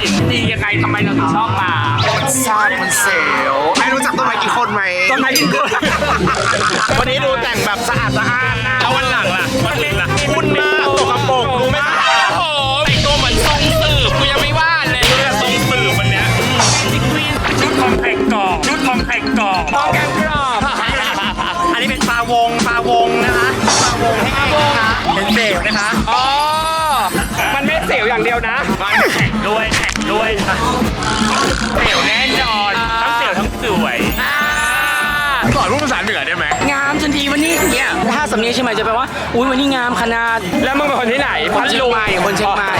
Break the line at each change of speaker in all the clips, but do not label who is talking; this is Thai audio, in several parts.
สินดียังไงทำไมเราถึงชอบมา
ทราบมันเซลลไม่รู้จักต้นไม้กี่คนไหม
ต้นไม้กินคน
วันนี้ดูแต่งแบบสะอาดสะอาดนะ
แล้ววันหลังล่ะวันอื่นล่ะ
คุณมากตกกระโปรงรู้ไหม
โอ้โหแต่งตัวเหมือนทรงสืบกูยังไม่ว่าเลยดูแต่ทรงสืบวันเนี้ยชุดคอมแพคกรอบชุดคอมแพคกรอบมองแกมกรอบ
อันนี้เป็นปลาวงปลาวงนะคะปลาวงให้ปลาวงเป็นเซลลนะคะ
อ๋อมันไม่เสียวอย่างเดียวนะมันแข่งด้วยแข่ง ด้วยเสียวแน่นอนทั้งเสียวทั้งสวย
สอนพูดภาษาเหนือได้ไหม
งามจนทีวันนี้เนี่ยถ้าสำเนียงเชียงใหม่จะแปลว่า อุ้ยวันนี้งามขนาด
แล้วมึงเป็นคนที่ไหน
คนเชียงใหม่คนเชียงใหม่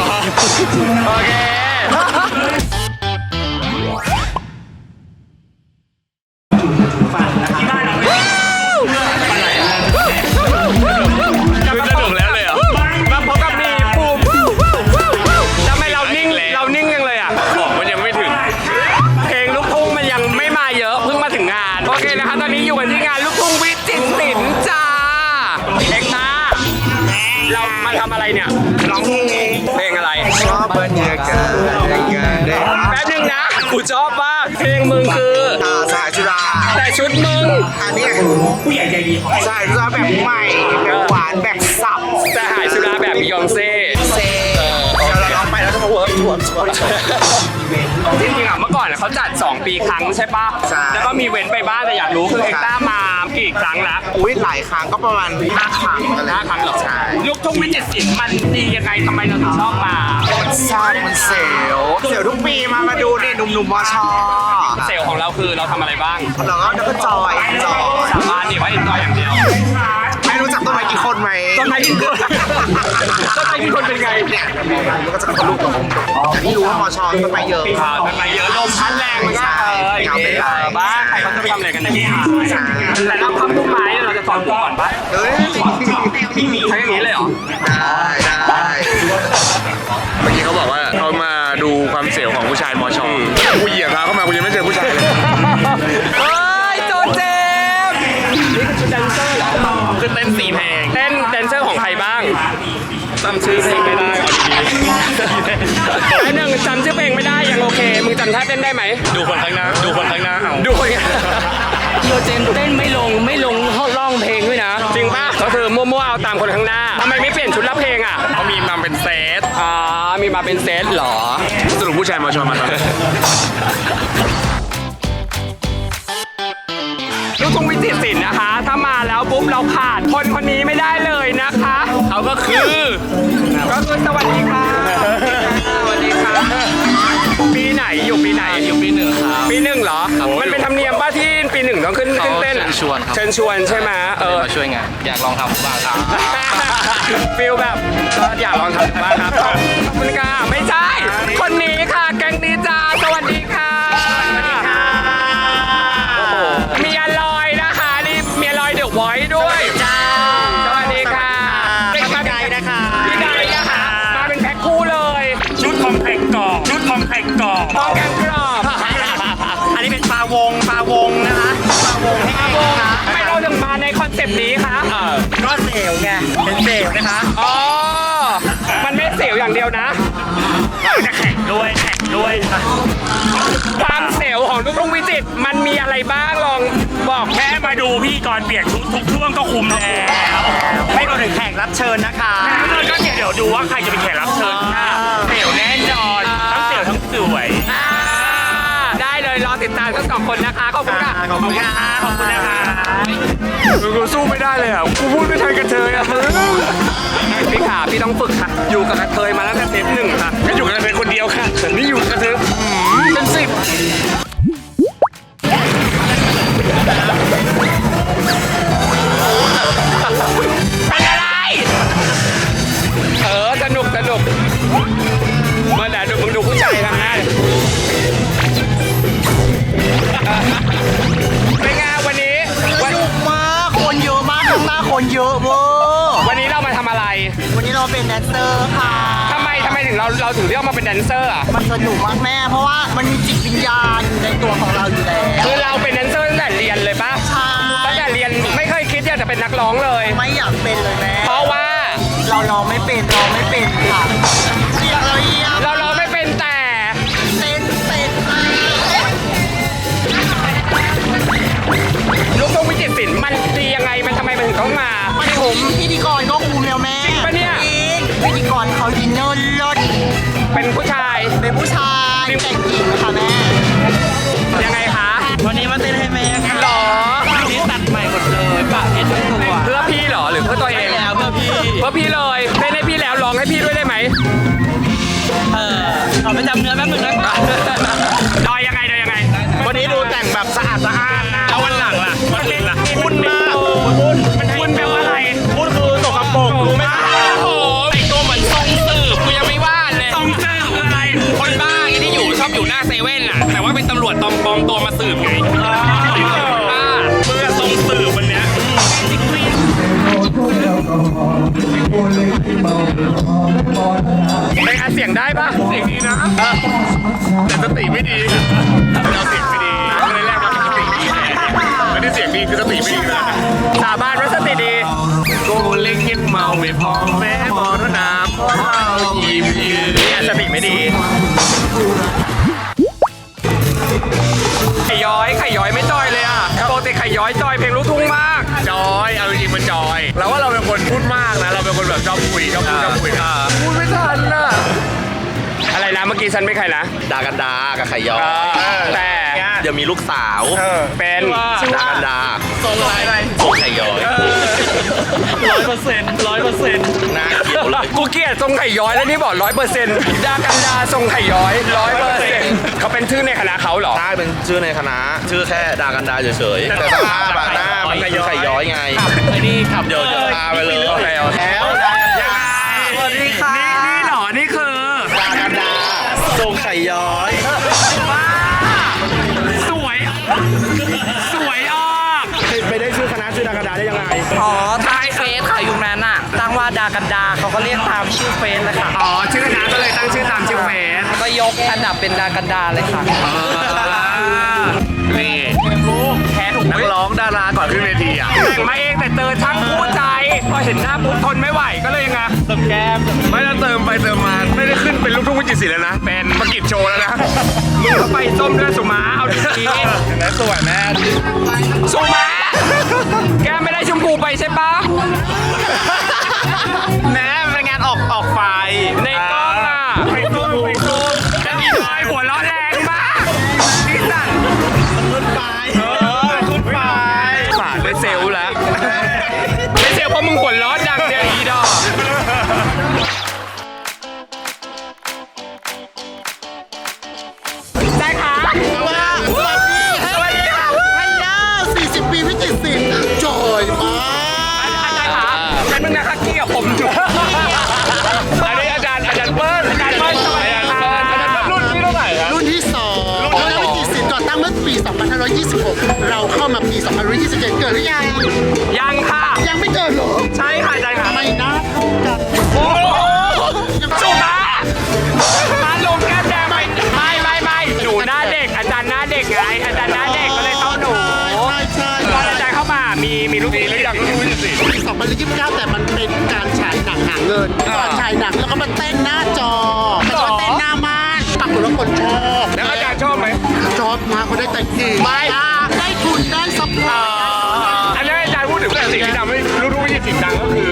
โอเค ง อันนี้
ผู้ใหญ่ใจดีสายจุฬาแบบใหม่ แบบหวานแบบสับ
แต่หายสุราแบบบิยองเซ่
เซ่ เดี๋ยวเราลองไปแล้วจะมาเวิร์กทวน
จริงๆอะเมื่อก่อนอะเขาจัด 2 ปีครั้งใช่ปะ
ใช่
แล้วก็มีเว้นไปบ้างแต่อยากรู้คือเอ็กต้ามากี่ครั้งละ
อุ้ยหลายครั้งก็ประมาณห้าครั้งอะไร
ห้าครั้งเหรอ
ใช่
ลูกทุ่งวิจิตรศิลป์มันดียังไงทำไมเราถึงชอบมา
ทราบมันเซลลเซลลทุกปีมามาดูนี่หนุ่มๆมอชอ
เซลล์ของเราคือเราทำอะไรบ้าง
เราก็แล้วก็จอยจอย
สามารถนี่ว่าเอ็นจอยอย่างเดียว
ต้นไม้กี่คนไหม
ต้นไม้กินคนต้นไม้กินคนเป็นไง
เนี่ยมันก็จะเป็นลูกตรงแต่ที่รู้ว่ามอชอต้นไม้เยอะ
อ่าต้นไม้เยอะลมพัดแรงมันก็เอออย่างนี้เออบ้าใครเขาจะไปทำอะไรกันในที่แต่เรา
ด้ไห
ม
ดูคนข้างหน้า ดู
คนข้างหน้าเอา
ดูคนเนี้ย
โยเจนเต้นไม่ลงไม่ลงร้องเพลงด้วยนะ
จริงป่ะก็คือมั่วๆเอาตามคนข้างหน้าทำไมไม่เปลี่ยนชุดรับเพลงอะ
เขามีมาเป็นเซต
อ่ามีมาเป็นเซตเหรอ
สรุปผู้ชายมอชอมาตอนไหน
ลูกทุ่งวิจิตรศิลป์นะคะ ถ้ามาแล้วปุ๊บเราขาดคนคนนี้ไม่ได้เลยนะคะ เขาก็คือ ก็คือสวั ต้องขึ้นขึ้นเต้นอะ
เชิญชวนครับ
เชิญชวนใช่ไหมเออ
มาช่วยงาน อยากลองทำบ้างครับ
ฟิลแบบก็อยากลองทำบ้างครับขอบคุณค่ะไม่ใช่ คนนี้ค่ะ แกงนี้จ้า อนเซปต์นี้คะเออ
ก็เซลลไงเป็นเซลลนะคะ
อ๋อมันไม่เสียวอย่างเดียวนะ
จะแข่งด้วยแข่งด้วย
ความเสียวของลูกทุ่งวิจิตรมันมีอะไรบ้างลองบอกแค่
แค่มาดูพี่กรณ์เปลี่ยนชุดทุกช่วงก็คุมแล้ว
ไม่รวมถึงแขกรับเชิญนะคะ
แล้วก็เดี๋ยวเดี๋ยวดูว่าใครจะเป็นแขกรับเชิญค่ะเสี่ยวแน่นอนทั้งเสี่ยวทั้งสวย
อ่าได้เลย รอติดตามทั้งสองคนนะคะ ขอบคุณค่ะ
ขอบคุณค่ะ
ขอบคุณนะคะ
กูสู้ไม่ได้เลยอะกูพูดไม่ทันกระเทยอะพี่ขาพี่ต้องฝึกค่ะ อยู่กับกระเทยมาตั้งแต่เทปหนึ่งค่ะ
ไม่อยู่กันเป็นคนเดียวค่ะนี่อยู่กันเถอะ
เป็นสิบ นเย
อะเว้
วันนี้เรามาทำอะไร
วันนี้เราเป็นแดนเซอร์ค่ะ
ทำไมทำไมถึงเราเราถึงเลืยกมาเป็นแดนเซอร์อะ
มันสนุกมากแม่ เพราะว่ามันมีจิตวิญญาณอยู่ในตัวของเราอยู่แล้ว
คือเราเป็นแดนเซอร์ตั้งแต่เรียนเลยปะ
ใช่
ตั้งแต่เรียนไม่เคยคิดอยากจะเป็นนักร้องเลย
ไม่อยากเป็นเลยแม่
เพราะว่า
เราเราไม่เป็นเราไม่เป็นค่ะเราเรียกเราเราไม่
เป็นแต่ เป็นเป็นลูกทุ่งวิจิตรศิลป์มันดียังไงมันทำไมมันถึงต้องมา
มพิธีกรก็คูมแล้วแม่
จริงปะเนี่ย
จริงพิธีกรเขาดินเนอร์ลด
เป็นผู้ชาย
เป็นผู้ชายแต่งหญิงค่ะแม่
ยังไงคะ
วันนี้มาเต้นให้แม่ค่ะ
หรอ
นี่ตัดใหม่หมดเลยปะเอ็นทุกตัว
เพื่อพี่เหรอหรือเพื่อตัวเอง
แล้วเพื่อพี่
เพื่อพี่เลยเต้นให้พี่แล้วร้องให้พี่ด้วยได้ไหม
เออเอาไปจำเนื้อแป๊บนึงนะ
เป็นอาเสีย
งได้ปะ
เสียงดีนะแต่สติไม่ดีเราเสียงไม่ดีก็เลยแรกมาเป็นสติดีไม่ได้เสียงดีคือสติไม่ดีนะ
สาบานว่าสติดี
กูเล็กยังเมาไม่พอแม่มรณะพ่อเมายิ้มยืน
เนี่ยสติไม่ดีไข่ย้อยไข่ย้อยไม่จอยเลยอะปกติไข่ย้อยจอยเพลงลูกทุ่งมาก
จอย เอาจริงๆมันจอยแล้วว่าเราเป็นคนพูดมากนะ เราเป็นคนแบบชอบคุยชอบพูดชอบคุยนะพูดไม่ทันน่ะ
อะไรนะ เมื่อกี้ฉันไม่ใครนะ
ดากันดากับไข่ย้อ
เออแต่
เดี๋ยวมีลูกสาว
เป็น
ดากันดา
ทรงอะไร
ส่งไข่ย้อย
ร้อยเปอร์เซ็นต์ร้อยเปอร์เซ็นต์
หน้าเขียวเลย
กูเกลียดทรงไข่ย้อยแล้วนี่บอกร้อยเปอร์เซ็นต์ดากันดาทรงไข่ย้อยร้อยเปอร์เซ็นต์เขาเป็นชื่อในคณะเขาเหรอ
ใช่เป็นชื่อในคณะ ชื่อแค่ดากันดาเฉยๆแต่สภาพอะหน้ามันคือไข่ย้อยไง
ไอ้นี่ขับ
เดี๋ยวจะพาไปเลย
แล้ว
แล้ว
ส
กันดา
เขาก็เรียกตามชื่อเฟซเลยค่ะ
อ๋อชื่อคณะก็เลยตั้งชื่อตามชื่อเฟส
ก็ยกอันดับเป็นดากันดาเลยค่ะ
นี่แค่ถูก
นักร้องดาราก่อนขึ้นเวทีอะ
แต่งมาเองแต่เจอช่างคู่ใจ พอเห็นหน้าปุ๊บทนไม่ไหวก็เลยยังไง
เติมแก้ม
ไม่ได้เติมไปเติมมาไม่ได้ขึ้นเป็นลูกทุ่งวิจิตรศิลป์แล้วนะเป็นมากิจโชว์แล้วนะ
มึงเข้าไปส้มด้วยสุมาเอาดีๆ
แล้วสวยแม่
สุมา แกไม่ได้ชมพูไปใช่ปะ
แม่ กี้กั
บผมอยู่อันนี้อาจารย์อาจารย์เปิ้ลอาจารย์เปิ้ลสวัสดีค่ะอาจารย์เปิ้ลรุ่นที่เท่าไหร่ครับ
รุ่นที่2คณะวิจิตรศิลป์ก่อตั้งเมื่อปี 2526 เราเข้ามาปี 2527 เกิดหรือยัง
ศิษย์
ปี2029แต่มันเป็นการฉายหนังหาเงินก่อนฉายหนังแล้วก็มาเต้นหน้าจอแล้วก็เต้นหน้าม่านปรากฏว่าคนชอบ
แล้วอาจารย์ชอบไหม
ชอบมากเขาได้แต่งหญิง
ไม่
อ่าได้ทุนได้ซัพพอร์ต
อันนี้อาจารย์พูดถึงแต่สิ่งที่ทำให้ลูกทุ่งวิจิตรดังก็คือ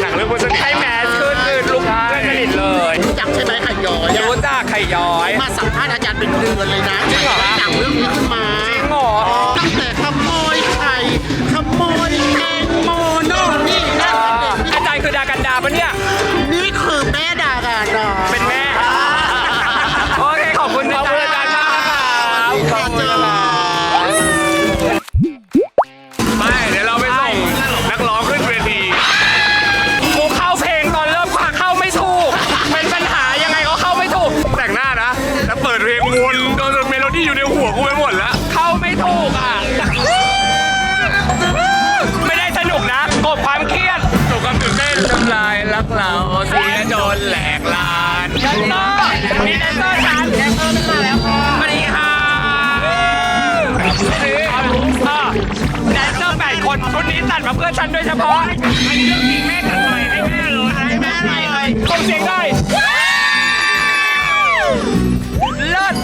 หนังเรื่องเพื่อนสนิทให้แมสขึ้นคือลูกเพื่อนสนิทเลย
รู้จักใช่ไหมไข่ย้อยอะ
รู้จักไข่ย้อย
มาสัมภาษณ์อาจารย์เป็นเดือนเลยนะ
จริงเหรอ
หนังเรื่องนี้ขึ้นมา
จริงเหรอ
ตั้งแต่ขโมยไข่ขโมย
ปะเนี่ย รัก
เราเสี
ย
จนแหลกลาน
แดนเซอร์มีแดนเซอร์ฉันแดนเซอร์มาแล้วค่ะสวัสดีค่ะแดนเซอร์แปดคนชุดนี้ตัดมาเพื่อฉันโดยเฉพาะอันนี้เรื่องจริงแม่ตัดใหม่ให้แม่เลยให้แม่เลยส่งเสียงได้เลิศ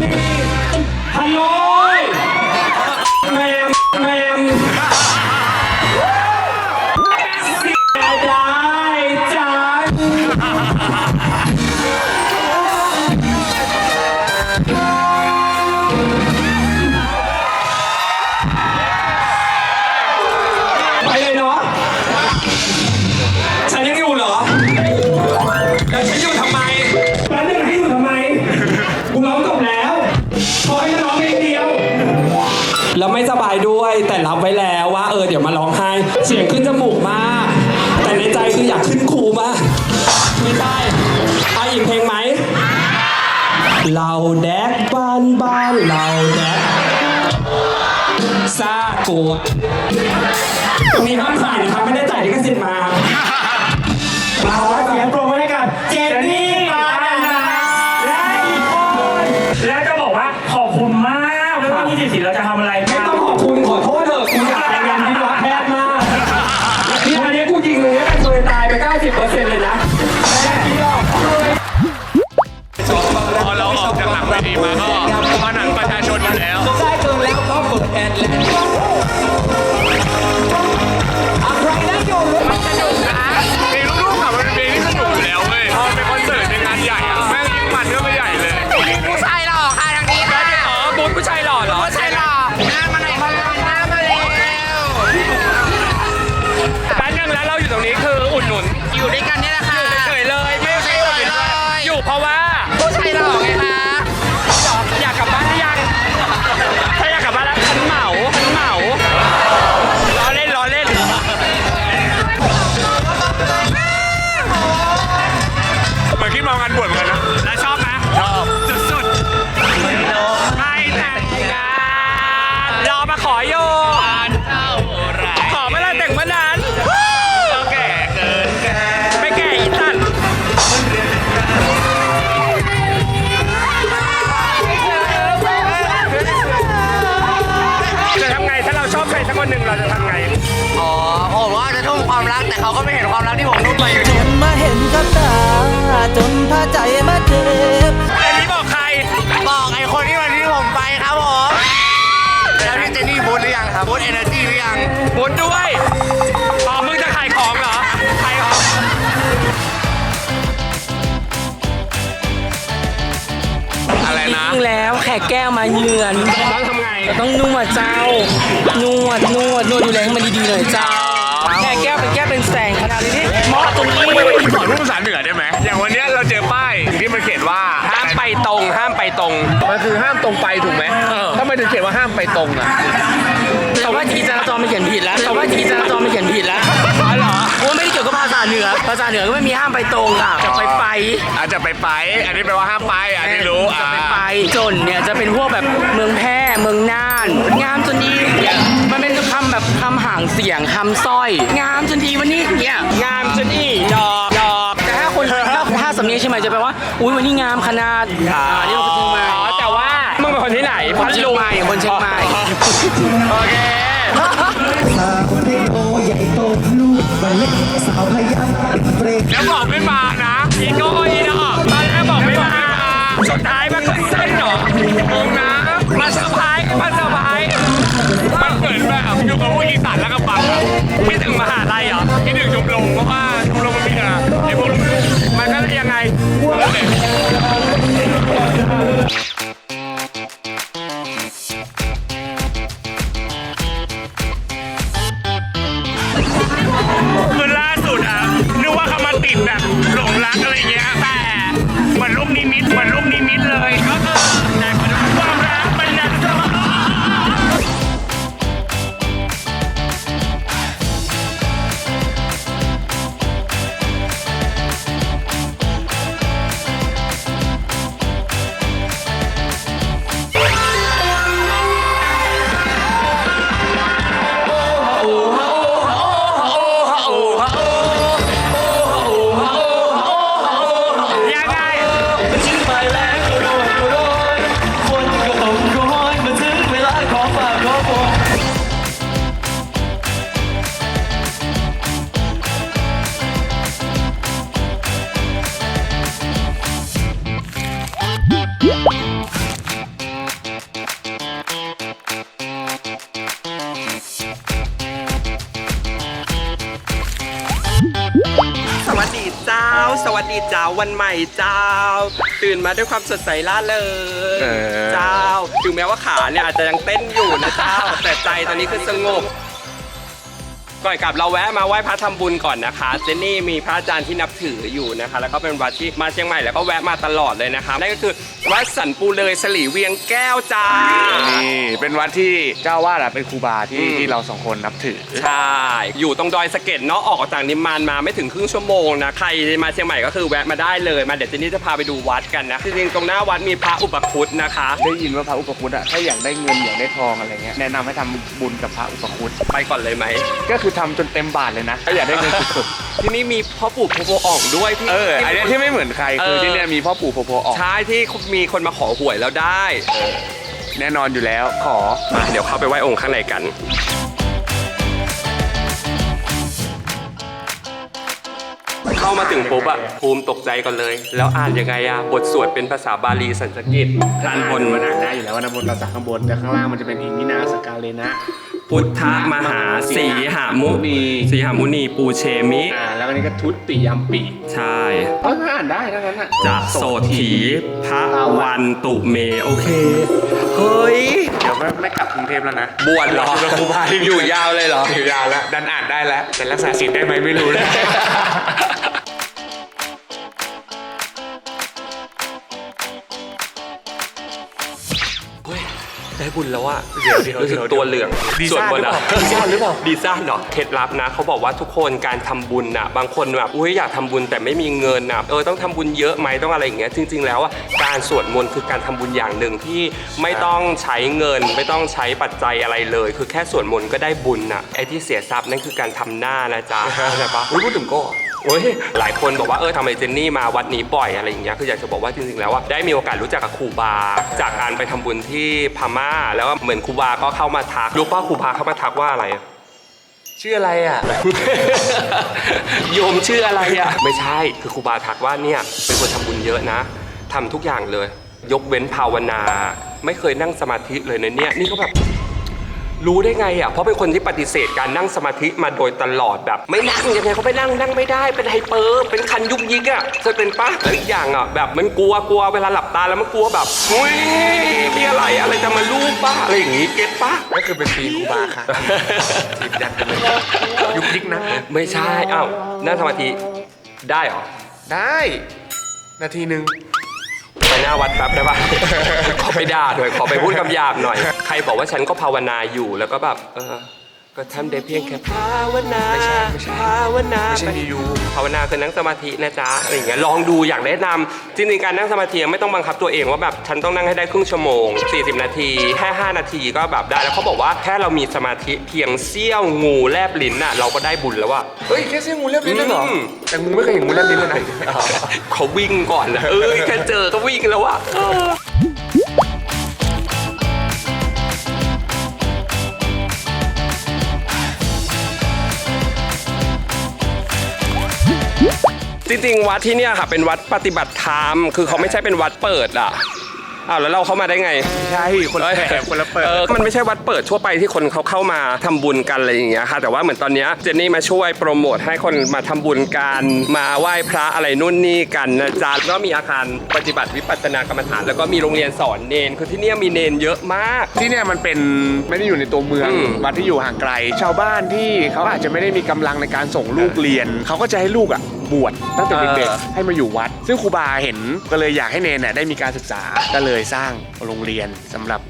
ทีวีฮัลโหล
ว
ด
เจ้า นว
ดนวดน
ว
ด
ดูแล
ให้
มันดี
ๆหน่อยเจ้าแขกแก้วเป็นแก้วเป็นแสงขนาดนี้นี่เหมาะตรงนี้
สอนพูดภาษาเหนือได้ไหมอย่างวันเนี้ยเราเจอป้ายที่มันเขียนว่า
ห้ามไปตรงห้ามไปตรง
มันคือห้ามตรงไปถูกไหมถ้าไม่ถึงเขียนว่าห้ามไปตรงอะ
ษาเหนือก็ไม่มีห้ามไปตรงค่ะจะไปไป
อาจจะไปไป อันนี้แปลว่าห้ามไป อันนี้รู้
จะ
อ่า
ไปไปจนเนี่ยจะเป็นพวกแบบเมืองแพร่เมืองน่าน งามจนดีเนี่ยมันเป็นคำแบบคำห่างเสียงคำสร้อย งามจนดีวันนี้เนี่ย
งามจนอีดอกดอก
แต่ถ้าคนถ้าถ้าสำเนียงเชียงใหม่จะแปลว่าอุ้ยวันนี้งามขนาดอ่านี่เราคนเชียงใหม่
อ๋อแต่ว่ามึงเป็นคนที่ไหน
คนเชียงใหม่คนเชียงใหม่
โอเค แล้วบอกไม่มานะอีโก้อีดอกตอนแรกบอกไม่มาสุดท้ายมันก็เส้นหรอกงงนะมาเซอร์ไพรส์มาเซอร์ไพรส์
มันเหมือนแบบอยู่กับพวกอีสานแล้วก็ปัง
คิดถึงมหาลัยเหรอ
ที่หนึ่งชมรมเพราะว่าชมรมมันมีอะไอพว
กลูกมันก็ยังไง
เจ้า ตื่นมาด้วยความสดใสล่าเริงเจ้าถึงแม้ว่าขาเนี่ยอาจจะยังเต้นอยู่นะเจ้า แต่ใจตอนนี้คือสงบ
ก่อนกลับเราแวะมาไหว้พระทำบุญก่อนนะคะเจนนี่มีพระอาจารย์ที่นับถืออยู่นะคะ แล้วก็เป็นวัดที่มาเชียงใหม่แล้วก็แวะมาตลอดเลยนะคะนั่นก็คือวัดสันปูเลยสลีเวียงแก้วจ้า
นี่เป็นวัดที่เจ้าวาดอะเป็นครูบาที่
อืม
ที่เราสองคนนับถือ
ใช่ อยู่ตรงดอยสะเก็ดเนาะ ออกจากนิมมานมาไม่ถึงครึ่งชั่วโมงนะ ใครมาเชียงใหม่ก็คือแวะมาได้เลย มาเดี๋ยวเจนนี่จะพาไปดูวัดกันนะ จริงๆ ตรงหน้าวัดมีพระอุปคุตนะคะ
ได้ยินว่าพระอุปคุตอะถ้าอยากได้เงินอยากได้ทองอะไรเงี้ยแนะนำให้ทำบุญกับพระอุปคุต
ไปก่อนเลยไหม
ก็คือทำจนเต็มบาทเลยนะถ้าอยากได้เงินสุด
ที่นี่มีพ่อปู่โพโพอ่องด้วยที่
ๆเอออันเนี้ยที่ไม่เหมือนใครคือ
เออ
ที่เนี่ยมีพ่อปู่โพโพออก
ใช่ที่มีคนมาขอหวยแล้วได้
แน่นอนอยู่แล้วขอ
มาเดี๋ยวเข้าไปไหว้องค์ข้างในกัน เข้ามาถึงปุ๊บอะภูมิตกใจก่อนเลย แล้วอ่านยังไงอะบทสวดเป็นภาษาบาลีสันสกฤต ด้านบน
มันอ่านได้อยู่แล้วว่านะบนเราจากข้างบนแต่ข้างล่างมันจะเป็นอิมินาสกาเลนะ
พุทธมหาสีหามุนีสีหามุนีปูเชมิ
อ่าแล้วอันนี้ก็ทุติยมปี
ใช่
ก็อ่านได้ทั้งนั้นอะ
จะโสถีพระวันตุเม โอเค เฮ้ย
เดี๋ยวไม่ไม่กลับกรุงเทพแล้วนะ
บวชเหรอ
เป็นครูบาที่
อยู่ยาวเลยเหรอ
อยู่ยาวแล้วดันอ่านได้แล้วแต่รักษาศีลได้ไหมไม่รู้เลย
ได้บุญแล้วอะเดี๋ยวเดี๋ยวรู้สึกตัวเหลือง
ดี
ส่วน
ซ่า
บนอะ
หรือเปล่าดีซ่าหรือเปล่า
ดีซ่าเนาะเคล็ดลับนะเขาบอกว่าทุกคนการทำบุญอะบางคนแบบอุ้ยอยากทำบุญแต่ไม่มีเงินอะเออต้องทำบุญเยอะไหมต้องอะไรอย่างเงี้ยจริง ๆ แล้วอะการสวดมนต์คือการทำบุญอย่างหนึ่งที่ไม่ต้องใช้เงิน ไม่ต้องใช้ปัจจัยอะไรเลย คือแค่สวดมนต์ก็ได้บุญอะไอ้ที่เสียทรัพย์นั่นคือการทำหน้านะจ๊ะเข้าใจปะ
อุ้ยพูดถึงก็
โอ้ยหลายคนบอกว่าเออทำไมเจนนี่มาวัดนี้บ่อยอะไรอย่างเงี้ยคืออยากจะบอกว่าจริงๆแล้วว่าได้มีโอกาสรู้จักกับครูบา จากการไปทำบุญที่พม่า แล้วก็เหมือนครูบาก็เข้ามาทักรู้ป่ะครูบาเข้ามาทักว่าอะไร
ชื่ออะไรอะ
โยมชื่ออะไรอะ ไม่ใช่คือครูบาทักว่าเนี่ยเป็นคนทำบุญเยอะนะทำทุกอย่างเลย ยกเว้นภาวนา ไม่เคยนั่งสมาธิเลยนะเนี่ยนี่ก็แบบ รู้ได้ไงอะ เพราะเป็นคนที่ปฏิเสธการนั่งสมาธิมาโดยตลอดแบบ ไม่นั่งยังไงเขาไม่นั่งนั่งไม่ได้เป็นไฮเปอร์เป็นคันยุกยิกอะเคยเป็นปะแล้วอีกอย่างอะแบบมันกลัวกลัวเวลาหลับตาแล้วมันกลัวแบบอุ้ยมีอะไรอะไรจะมาลูบปะอะไรอย่างงี้เก็ตปะ
ก็คือเป็นปีครูบาค่ะติดยันกันเลยยุกยิกนะ
ไม่ใช่อ้าวนั่งสมาธิได้เหรอ
ได้ นาทีหนึ่ง
ไปหน้าวัดแป๊บได้ปะ ขอไปด่าหน่อยขอไปพูดคำหยาบหน่อย ใครบอกว่าฉันก็ภาวนาอยู่แล้วก็แบบเออ ก็ทำได้เพียงแค่ภาวนาภาวนา
ไม่ใช่
ไป
ยู
ภาวนาคือนั่งสมาธินะจ๊ะอะไรอย่างเงี้ยลองดูอยากแนะนำจริงๆการนั่งสมาธิไม่ต้องบังคับตัวเองว่าแบบฉันต้องนั่งให้ได้ครึ่งชั่วโมง 40 นาทีแค่5นาทีก็แบบได้แล้วเขาบอกว่าแค่เรามีสมาธิเพียงเสี้ยวงูแลบลิ้นน่ะเราก็ได้บุญแล้วว่า
เฮ้ยแค่เสี้ยงงูเล็บลิ้นเลยเหรอ
อืม
แต่งูไม่เคยเห็นงูเล็บลิ้นเลยนะ
เขาวิ่งก่อนเลยเอ้ยแค่เจอก็วิ่งแล้วว่ะ จริงๆวัดที่เนี่ยค่ะ เป็นวัดปฏิบัติธรรมคือเขาไม่ใช่เป็นวัดเปิดอะอ้าวแล้วเราเข้ามาได้ไง
ใช่คนละแบบคนละเปิด
ออมันไม่ใช่วัดเปิดทั่วไปที่คนเขาเข้ามาทำบุญกันอะไรอย่างเงี้ยค่ะแต่ว่าเหมือนตอนเนี้ยเจนนี่มาช่วยโปรโมทให้คนมาทำบุญกันมาไหว้พระอะไรนู่นนี่กันนะจ๊ะก็มีอาคารปฏิบัติวิปัสสนากรรมฐาน แล้วก็มีโรงเรียนสอนเนนคือที่เนี่ยมีเนนเยอะมาก
ที่เนี่ยมันเป็นไม่ได้อยู่ในตัวเมือง
อืม
วัดที่อยู่ห่างไกล ชาวบ้านที่เขาอาจจะไม่ได้มีกำลังในการส่งลูกเรียน เขาก็จะให้ลูกอะ บวชตั้งแต่เด็กๆให้มาอยู่วัด ซึ่งครูบาเห็นก็เลยอยากให้เนนเนี่ยได้มีการศึกษาก็เลยสร้างโรงเรียนสำหรับ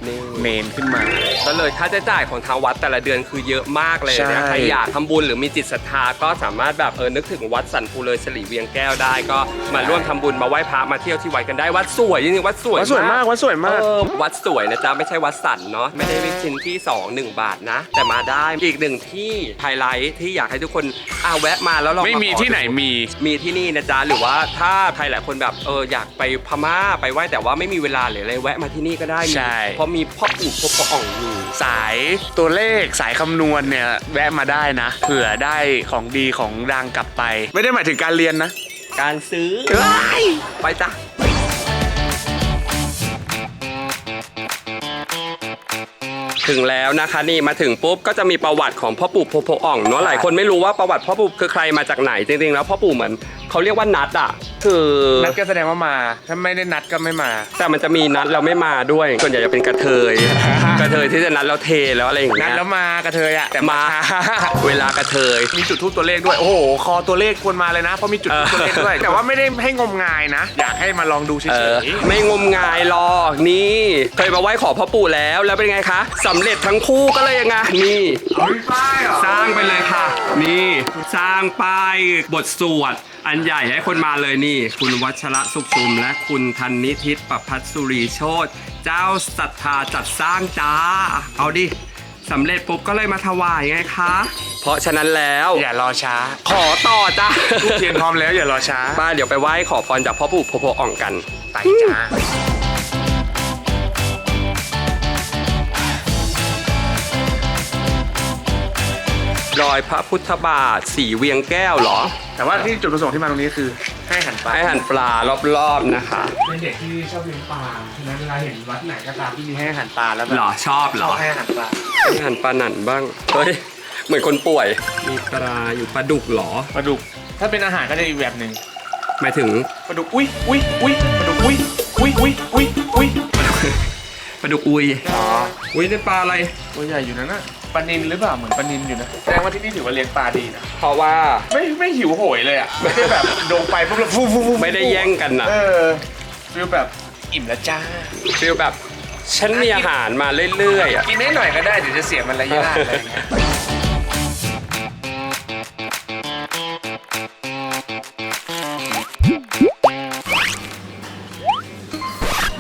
เนนขึ้นมา
ก็เลยค่าใช้จ่ายของทางวัดแต่ละเดือนคือเยอะมากเลย
ใช่
นะใครอยากทำบุญหรือมีจิตศรัทธาก็สามารถแบบเออนึกถึงวัดสันปูเลยสลีเวียงแก้วได้ ก็มาร่วมทำบุญมาไหว้พระมาเที่ยวที่วัดกันได้วัดสวยจริงๆวัดสวย
วัดสวยมากวัดสวยมาก
เออวัดสวยนะจ๊ะไม่ใช่วัดสันเนาะไม่ได้เป็นชิ้นที่2 1 บาทนะ แต่มาได้อีกหนึ่งที่ไฮไลท์ที่อยากให้ทุกคนอ่าแวะมาแล้วลองา
ไม่มี
ขอ
ที่ไหนมี
มีที่นี่นะจ๊ะหรือว่าถ้าใครหลายคนแบบเอออยากไปพม่าไปไหว้แต่ว่าไม่มีเวลาหรืออะไรแวะมาที่นี่ก็ได้มี
ใช่
เพราะมีพ่อปู่พ่อพ่ออ่องอยู่
สายตัวเลขสายคำนวณเนี่ยแวะมาได้นะ เผื่อได้ของดีของดังกลับไป ไม่ได้หมายถึงการเรียนนะ
การซื้อ ไปจ้ะ ถึงแล้วนะคะนี่มาถึงปุ๊บก็จะมีประวัติของพ่อปู่โพโพอ่องเนาะหลายคนไม่รู้ว่าประวัติพ่อปู่คือใครมาจากไหนจริงๆแล้วพ่อปู่เหมือนเขาเรียกว่านัดอะคือ
นัดก็แสดงว่ามา ถ้าไม่ได้นัดก็ไม่มา
แต่มันจะมีนัดเราไม่มาด้วยส่วนใหญ่จะเป็นกระเทย กระเทยที่จะนัดเราเทแล้วอะไรอย่าง
นั
เงี้
ด
ย
แล้วมากระเทยอะแต่
มา เวลากระเทย
มีจุดทูบตัวเลขด้วยโอ้โหคอตัวเลขควรมาเลยนะเพราะมีจุดทูบตัวเลขด้วย แต่ว่าไม่ได้ให้งมงายนะ อยากให้มาลองดูเฉ
เออ
ย
ไม่งมงายหรอกนี่ เคยมาไหว้ขอพ่อปู่แล้วแล้วเป็นไงคะสำเร็จทั้งคู่ก็เลยยังไงนี่สร้างไปเลยค่ะ นี่ สร้างป้ายบทสวด อันใหญ่ให้คนมาเลยนี่ คุณวัชระสุขชุม และคุณธันนิทิตประพัฒสุรีโชตเจ้าศรัทธาจัดสร้างจ้า เอาดิสำเร็จปุ๊บก็เลยมาถวายไงคะ เพราะฉะนั้นแล้ว
ๆอย่ารอช้า
ขอต่อจ้า
ทูบเทียนพร้อมแล้วอย่ารอช้า
ป้าเดี๋ยวไปไหว้ขอพรจากพ่อปู่โพโพอ่องกัน
ไปจ้า
รอยพระพุทธบาทสีเวียงแก้วเหรอ
แต่ว่าที่จุดประสงค์ที่มาตรงนี้คือให้หันไป
ให้หันปลารอบๆนะคะ
เป็นเด็กที่ชอบเลี้ยงปลาฉะนั้นเวลาเห็นวัดไหนก็ตามที่มีให้อาหันปลาแล้วแบบ
หรอชอบเห
ช
ร
อ
อบ
ให้อาหันปลา
ให้หันปลาหนันบ้างเฮ้ยเหมือนคนป่วย มีปลาอยู่ปลาดุกเหรอ
ปลาดุก ถ้าเป็นอาหารก็จะอีกแบบหนึ่ง
หมายถึง
ปลาดุกอุ้ยอุ้ยอุ้ยปลาดุกอุ้ยอุ้ยอุ้ยอุ้ยอุ้ย
ปลาดุกอุย
อ๋อ
อุยนี่ปลาอะไร
ตัวใหญ่อยู่นะน่ะ ปลานินหรือเปล่าเหมือนปลานินอยู่นะแสดงว่าที่นี่ถือว่าเลี้ยงปลาดีนะ
เพราะว่า
ไม่ไม่หิวโหยเลยอะไม่ได้แบบโดงไปปุ๊บแล้วฟูฟูฟู
ไม่ได้แย่งกันนะ
เออฟีลแบบอิ่มแล้วจ้า
ฟีลแบบฉันมีอาหารมาเรื่อยๆอะ
กินได้หน่อยก็ได้เดี๋ยวจะเสียมันระยะอะไรอย่างเงี้ย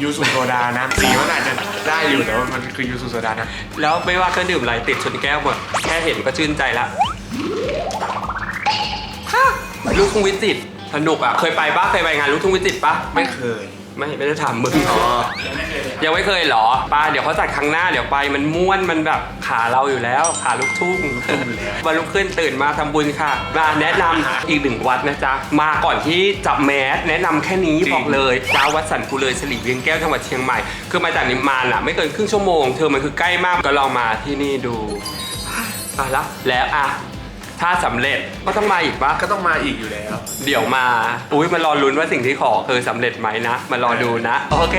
ยูสุโซดานะสีมันอาจจะได้อยู่แต่ว่ามันคือยูสุโซดานะ
แล้วไม่ว่าเครื่องดื่มอะไรติดชนแก้วหมดแค่เห็นก็ชื่นใจละฮ่าลูกทุ่งวิจิตรสนุกอะ เคยไปปะเคยไปงานลูกทุ่งวิจิตรปะ
ไม่เคย
ไม่ไม่ได้ถามมึงยังไม่เคยเหรอป้าเดี๋ยวเขาจัดครั้งหน้าเดี๋ยวไปมันม่วนมันแบบขาเราอยู่แล้วขาลูกทุ่งวันลุกขึ้นตื่นมาทำบุญค่ะ มาแนะนำอีกหนึ่งวัดนะจ๊ะ มาก่อนที่จับแมสแนะนำแค่นี้บอกเลยจ้าวัดสันกูเลยสลีเวียงแก้วจังหวัดเชียงใหม่ คือมาจากนิมมานอะไม่เกินครึ่งชั่วโมงเธอมันคือใกล้มากก็ลองมาที่นี่ดูอะแล้วแล้วอะ ถ้าสำเร็จก็ต้องมาอีกปะ
ก็ต้องมาอีกอยู่แล้ว
เดี๋ยวมา อุ้ยมารอลุ้นว่าสิ่งที่ขอคือสำเร็จไหมนะ มารอดูนะ โอเค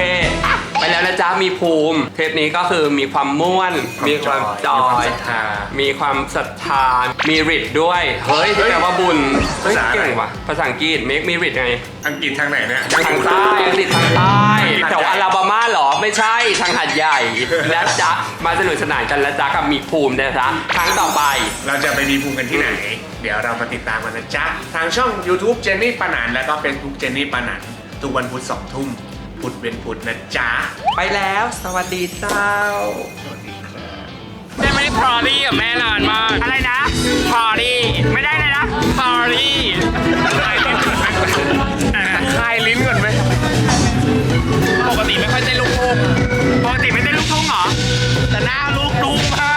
ไปแล้วนะจ๊ะ มีภูมิ เทปนี้ก็คือมีความม่วน มีความจอย
มีความศรัทธา
มีความศรัทธา มีริดด้วย เฮ้ยที่แปลว่าบุญ เฮ้ย
ภาษาอะไร
เก่งว่ะ ภาษาอังกฤษ make me rich ไง
อังกฤษทางไหนเนี่ย
ทางใต้อังกฤษทางใต้แถวอลาบามาเหรอ ไม่ใช่ทางหัดใหญ่และจ๊ะ มาสนุกสนานกันแล้วจ๊ะกับมีภูมินะจ๊ะครั้งต่อไป
เราจะไปมีภูมิกันที่ไหนเดี๋ยวเรามาติดตามกันนะจ๊ะ ทางช่อง YouTube เจนนี่ปานันแล้วก็ Facebook เจนนี่ปานันทุกวันพุธสองทุ่มพุธเว้นพุธนะจ๊ะ
ไปแล้ว สวัสดีเจ้า
แม่ไม่ได้พอรี่กับแม่นานมาก อะไรนะพอรี่ไม่ได้เลยนะพอรี่
คลายลิ้นก่อนไหม
ปกติไม่ค่อยเต้นลูกทุ่งปกติไม่เต้นลูกทุ่งเหรอ แต่หน้าลูกทุ่งมาก